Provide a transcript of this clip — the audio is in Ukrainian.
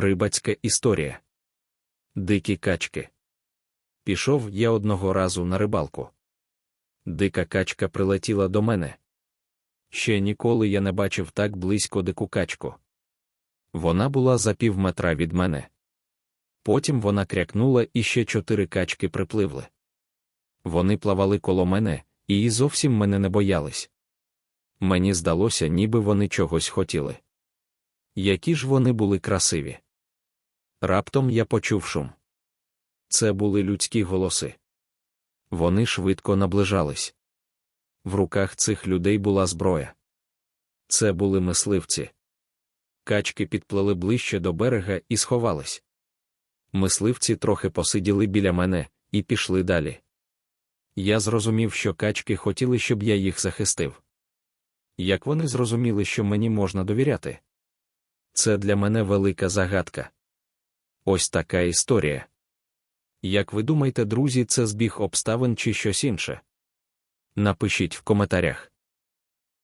Рибацька історія. Дикі качки. Пішов я одного разу на рибалку. Дика качка прилетіла до мене. Ще ніколи я не бачив так близько дику качку. Вона була за пів метра від мене. Потім вона крякнула і ще чотири качки припливли. Вони плавали коло мене, і зовсім мене не боялись. Мені здалося, ніби вони чогось хотіли. Які ж вони були красиві. Раптом я почув шум. Це були людські голоси. Вони швидко наближались. В руках цих людей була зброя. Це були мисливці. Качки підплили ближче до берега і сховались. Мисливці трохи посиділи біля мене і пішли далі. Я зрозумів, що качки хотіли, щоб я їх захистив. Як вони зрозуміли, що мені можна довіряти? Це для мене велика загадка. Ось така історія. Як ви думаєте, друзі, це збіг обставин чи щось інше? Напишіть в коментарях.